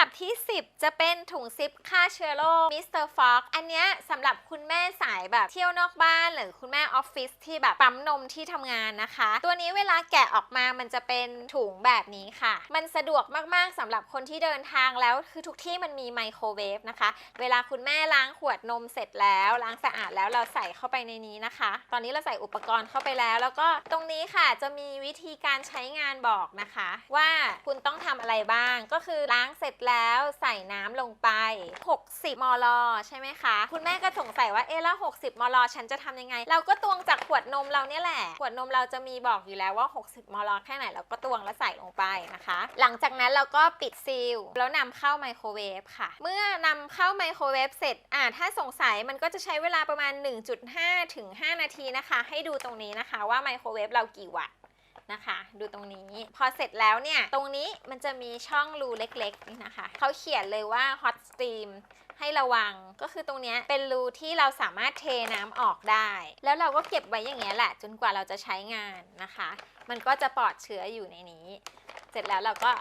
ดับที่ 10 จะเป็นถุงซิปฆ่าเชื้อโรคมิสเตอร์ฟอกอันเนี้ยสำหรับคุณแม่สายแบบเที่ยวนอกบ้าน หรือคุณแม่ออฟฟิศที่แบบปั๊มนมที่ทำงานนะคะ ตัวนี้เวลาแกะออกมามันจะเป็นถุงแบบนี้ค่ะ มันสะดวกมากๆสำหรับคนที่เดินทางแล้วคือทุกที่มันมีไมโครเวฟนะคะ เวลาคุณแม่ล้างขวดนมเสร็จแล้วล้างสะอาดแล้วเราใส่เข้าไปในนี้นะคะ ตอนนี้เราใส่อุปกรณ์เข้าไปแล้ว แล้วก็ตรงนี้ค่ะจะมีวิธีการใช้งานบอกนะคะ ว่าคุณต้องทำอะไรบ้างก็คือล้างเสร็จแล้วใส่น้ำลงไป 60 มล ใช่ไหมคะ คุณแม่ก็สงสัยว่าเอ๊ะแล้ว 60 มล ฉันจะทำยังไง เราก็ตวงจากขวดนมเราเนี่ยแหละ ขวดนมเราจะมีบอกอยู่แล้วว่า 60 มล แค่ไหนเราก็ตวงแล้วใส่ลงไปนะคะ หลังจากนั้นเราก็ปิดซีล แล้วนำเข้าไมโครเวฟค่ะ เมื่อนำเข้าไมโครเวฟเสร็จอ่าถ้าสงสัยมันก็จะใช้เวลาประมาณ 1.5 ถึง 5 นาทีนะคะ ให้ดูตรงนี้นะคะว่าไมโครเวฟเรากี่วัตต์ นะคะ ดูตรงนี้ พอเสร็จแล้วเนี่ย ตรงนี้มันจะมีช่องรูเล็กๆนี่นะคะ เขาเขียนเลยว่า hot steam ให้ระวัง ก็คือตรงเนี้ยเป็นรูที่เราสามารถเทน้ำออกได้ แล้วเราก็เก็บไว้อย่างเงี้ยแหละ จนกว่าเราจะใช้งานนะคะ มันก็จะปลอดเชื้ออยู่ในนี้ เสร็จแล้วเราก็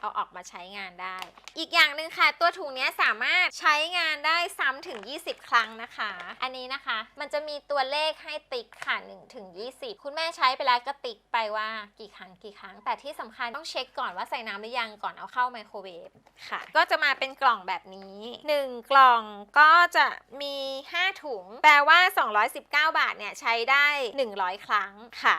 เอาออกมาใช้งานได้ อีกอย่างหนึ่งค่ะ ตัวถุงนี้สามารถใช้งานได้ซ้ำ ถึง 20 ครั้งนะคะ อันนี้นะคะ มันจะมีตัวเลขให้ติ๊กค่ะ1ถึง20 คุณแม่ใช้ไปแล้วก็ติ๊กไปว่ากี่ครั้งกี่ครั้ง แต่ที่สำคัญต้องเช็คก่อนว่าใส่น้ำหรือยังก่อนเอาเข้าไมโครเวฟค่ะ ก็จะมาเป็นกล่องแบบนี้ 1 กล่องก็จะมี 5 ถุง แปลว่า 219 บาทเนี่ยใช้ได้ 100 ครั้งค่ะ